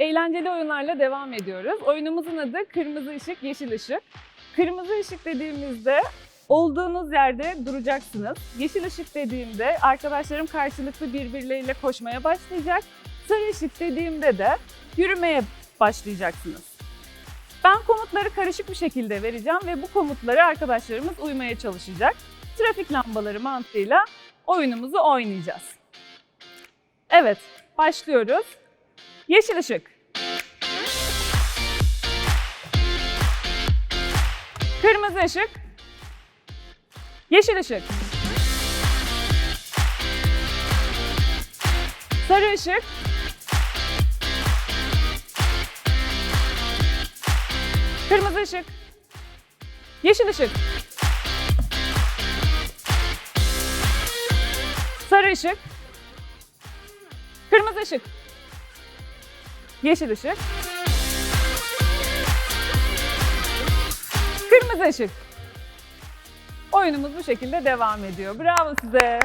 Eğlenceli oyunlarla devam ediyoruz. Oyunumuzun adı Kırmızı Işık, Yeşil Işık. Kırmızı ışık dediğimizde olduğunuz yerde duracaksınız. Yeşil ışık dediğimde arkadaşlarım karşılıklı birbirleriyle koşmaya başlayacak. Sarı ışık dediğimde de yürümeye başlayacaksınız. Ben komutları karışık bir şekilde vereceğim ve bu komutları arkadaşlarımız uymaya çalışacak. Trafik lambaları mantığıyla oyunumuzu oynayacağız. Evet, başlıyoruz. Yeşil ışık. Kırmızı ışık. Yeşil ışık. Sarı ışık. Kırmızı ışık. Yeşil ışık. Sarı ışık. Kırmızı ışık. Yeşil ışık. Kırmızı ışık. Oyunumuz bu şekilde devam ediyor. Bravo size.